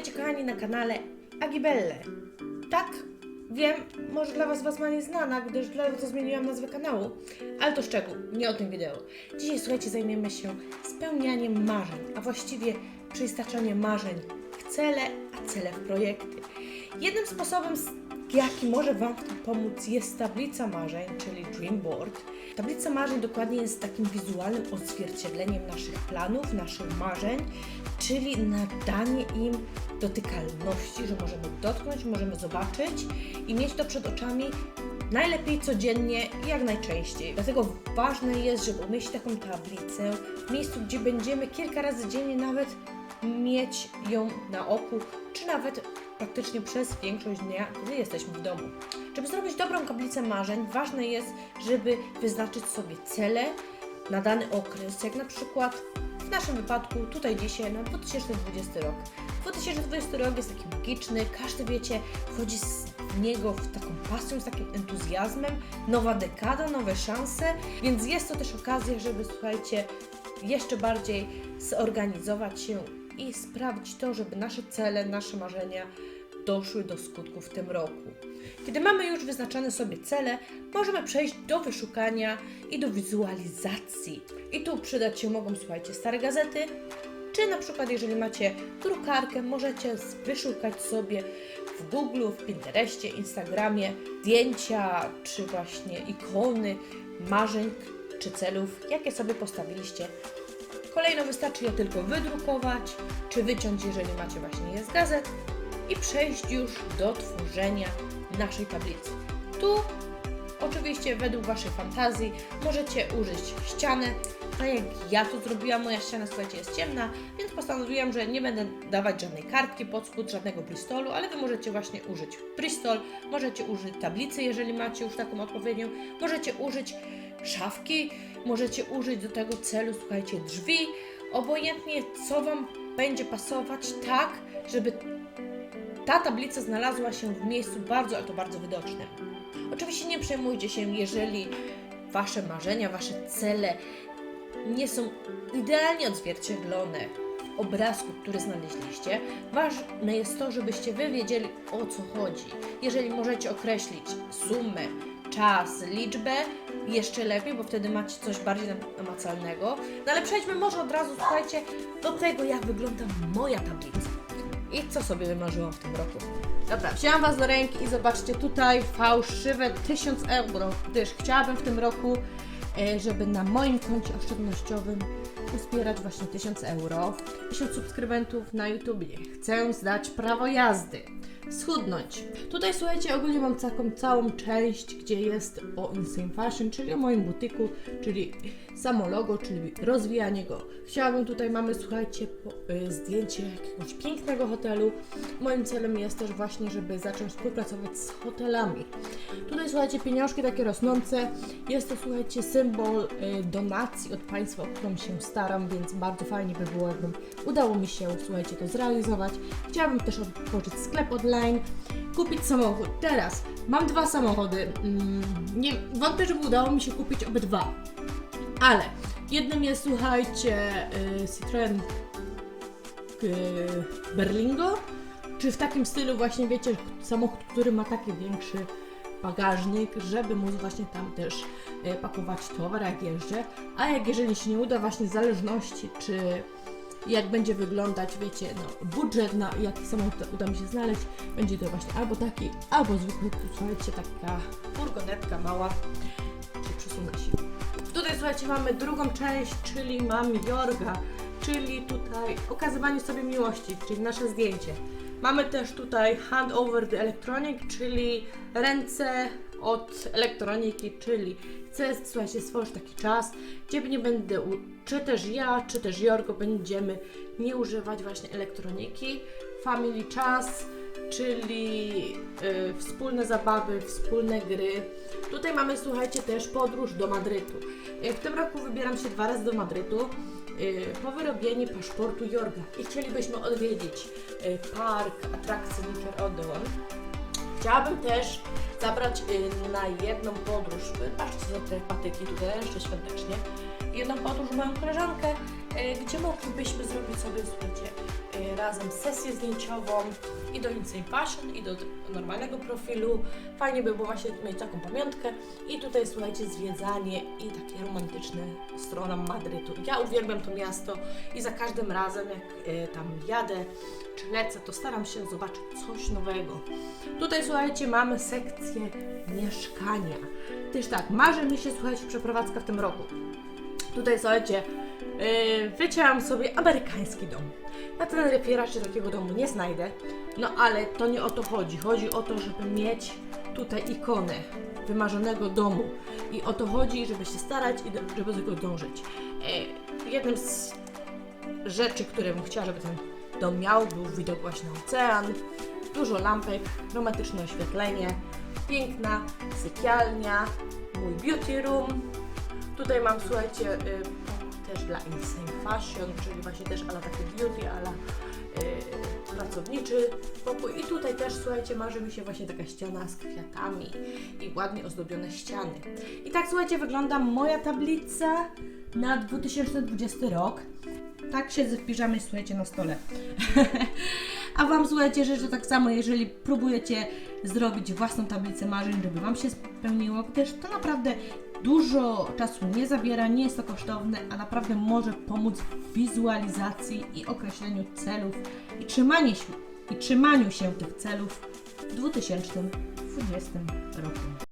Witajcie kochani na kanale Agibelle. Tak, wiem, może dla Was Was nie znana, gdyż dla to zmieniłam nazwę kanału, ale to szczegół, nie o tym wideo. Dzisiaj słuchajcie, zajmiemy się spełnianiem marzeń, a właściwie przeistaczaniem marzeń w cele, a cele w projekty. Jednym sposobem, jaki może Wam w tym pomóc, jest tablica marzeń, czyli Dream Board. Tablica marzeń dokładnie jest takim wizualnym odzwierciedleniem naszych planów, naszych marzeń, czyli nadanie im dotykalności, że możemy dotknąć, możemy zobaczyć i mieć to przed oczami najlepiej codziennie i jak najczęściej. Dlatego ważne jest, żeby umieścić taką tablicę w miejscu, gdzie będziemy kilka razy dziennie nawet mieć ją na oku, czy nawet praktycznie przez większość dnia, gdy jesteśmy w domu. Żeby zrobić dobrą tablicę marzeń, ważne jest, żeby wyznaczyć sobie cele na dany okres, jak na przykład w naszym wypadku tutaj dzisiaj na 2020 rok. 2020 rok jest taki magiczny, każdy wiecie, wchodzi z niego w taką pasją, z takim entuzjazmem, nowa dekada, nowe szanse, więc jest to też okazja, żeby słuchajcie, jeszcze bardziej zorganizować się i sprawdzić to, żeby nasze cele, nasze marzenia doszły do skutku w tym roku. Kiedy mamy już wyznaczone sobie cele, możemy przejść do wyszukania i do wizualizacji. I tu przydać się mogą, słuchajcie, stare gazety, czy na przykład, jeżeli macie drukarkę, możecie wyszukać sobie w Google, w Pinterestie, Instagramie zdjęcia, czy właśnie ikony marzeń czy celów, jakie sobie postawiliście Kolejno wystarczy je tylko wydrukować, czy wyciąć, jeżeli macie właśnie je z gazet i przejść już do tworzenia naszej tablicy. Tu oczywiście według Waszej fantazji możecie użyć ściany, tak jak ja to zrobiłam, moja ściana słuchajcie jest ciemna, więc postanowiłam, że nie będę dawać żadnej kartki pod spód, żadnego bristolu, ale Wy możecie właśnie użyć bristol, możecie użyć tablicy, jeżeli macie już taką odpowiednią, możecie użyć szafki, możecie użyć do tego celu, słuchajcie, drzwi, obojętnie co Wam będzie pasować, tak, żeby ta tablica znalazła się w miejscu bardzo, ale to bardzo widocznym. Oczywiście nie przejmujcie się, jeżeli Wasze marzenia, Wasze cele nie są idealnie odzwierciedlone w obrazku, który znaleźliście. Ważne jest to, żebyście Wy wiedzieli o co chodzi. Jeżeli możecie określić sumę, czas, liczbę, jeszcze lepiej, bo wtedy macie coś bardziej nam- namacalnego. No ale przejdźmy może od razu, słuchajcie, do tego, jak wygląda moja tablica i co sobie wymarzyłam w tym roku. Dobra, wzięłam Was do ręki i zobaczcie tutaj fałszywe 1000 euro, gdyż chciałabym w tym roku, żeby na moim koncie oszczędnościowym uzbierać właśnie 1000 euro, 1000 subskrybentów na YouTubie. Chcę zdać prawo jazdy, schudnąć. Tutaj słuchajcie, ogólnie mam taką całą część, gdzie jest o Insane Fashion, czyli o moim butyku, czyli samo logo, czyli rozwijanie go. Chciałabym tutaj, mamy słuchajcie, po, y, zdjęcie jakiegoś pięknego hotelu. Moim celem jest też właśnie, żeby zacząć współpracować z hotelami. Tutaj słuchajcie, pieniążki takie rosnące. Jest to słuchajcie symbol y, donacji od Państwa, o którą się staram, więc bardzo fajnie by było, jakbym udało mi się, słuchajcie, to zrealizować. Chciałabym też otworzyć sklep online, kupić samochód. Teraz mam dwa samochody. Mm, nie, wątpię, żeby udało mi się kupić obydwa. Ale jednym jest, słuchajcie, y, Citroen y, Berlingo, czy w takim stylu właśnie, wiecie, samochód, który ma taki większy bagażnik, żeby móc właśnie tam też y, pakować towar, jak jeżdżę. A jak jeżeli się nie uda, właśnie w zależności, czy jak będzie wyglądać, wiecie, no, budżet, na jaki samochód uda mi się znaleźć, będzie to właśnie albo taki, albo zwykły, słuchajcie, taka furgonetka mała, słuchajcie, mamy drugą część, czyli mam Jorga, czyli tutaj okazywanie sobie miłości, czyli nasze zdjęcie. Mamy też tutaj hand over the electronic, czyli ręce od elektroniki, czyli chcę, słuchajcie, stworzyć taki czas, gdzie nie będę, czy też ja, czy też Jorgo będziemy nie używać właśnie elektroniki. Family czas, czyli y, wspólne zabawy, wspólne gry. Tutaj mamy, słuchajcie, też podróż do Madrytu. Y, W tym roku wybieram się dwa razy do Madrytu y, po wyrobieniu paszportu Jorga i chcielibyśmy odwiedzić y, park atrakcji Nickelodeon. Chciałabym też zabrać y, na jedną podróż, patrzcie za te patyki tutaj jeszcze świątecznie, jedną podróż moją koleżankę gdzie moglibyśmy zrobić sobie, słuchajcie, e, razem sesję zdjęciową i do Insane Fashion, i do normalnego profilu. Fajnie by było właśnie mieć taką pamiątkę. I tutaj, słuchajcie, zwiedzanie i takie romantyczne strona Madrytu. Ja uwielbiam to miasto i za każdym razem, jak e, tam jadę czy lecę, to staram się zobaczyć coś nowego. Tutaj, słuchajcie, mamy sekcję mieszkania. Też tak, marzy mi się, słuchajcie, przeprowadzka w tym roku. Tutaj, słuchajcie, yy, wycięłam sobie amerykański dom. Na Teneryfie raczej takiego domu nie znajdę, no ale to nie o to chodzi. Chodzi o to, żeby mieć tutaj ikonę wymarzonego domu. I o to chodzi, żeby się starać i do, żeby do tego dążyć. Yy, jednym z rzeczy, które bym chciała, żeby ten dom miał, był widok właśnie na ocean, dużo lampek, romantyczne oświetlenie, piękna sypialnia, mój beauty room. Tutaj mam, słuchajcie, y, też dla Insane Fashion, czyli właśnie też ala takie beauty, ala y, pracowniczy pokój. I tutaj też, słuchajcie, marzy mi się właśnie taka ściana z kwiatami i ładnie ozdobione ściany. I tak, słuchajcie, wygląda moja tablica na 2020 rok. Tak siedzę w piżamie, słuchajcie, na stole. A Wam, słuchajcie, życzę tak samo, jeżeli próbujecie zrobić własną tablicę marzeń, żeby Wam się spełniło, gdyż to naprawdę dużo czasu nie zabiera, nie jest to kosztowne, a naprawdę może pomóc w wizualizacji i określeniu celów i trzymaniu i trzymaniu się tych celów w 2020 roku.